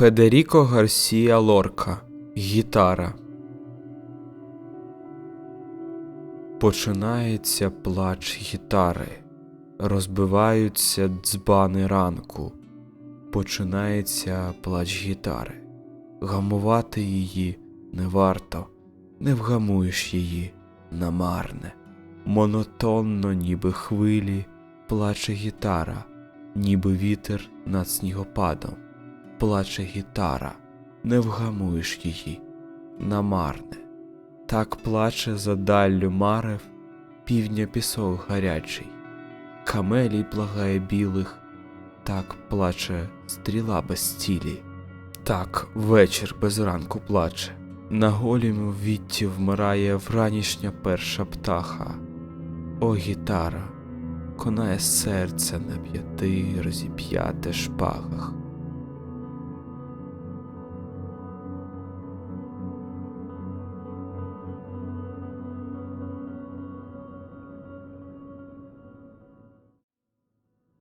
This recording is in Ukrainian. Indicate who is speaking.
Speaker 1: Федеріко Гарсія Лорка Гітара Починається плач гітари, розбиваються дзбани ранку, починається плач гітари. Гамувати її не варто, не вгамуєш її намарне. Монотонно, ніби хвилі, плаче гітара, ніби вітер над снігопадом. Плаче гітара, не вгамуєш її намарне. Так плаче за даллю марев півдня пісок гарячий, камелій благає білих, так плаче стріла без цілі, так вечір без ранку плаче, на голім вітті вмирає вранішня перша птаха. О, гітара, конає серце на п'яти розіп'яте шпагах.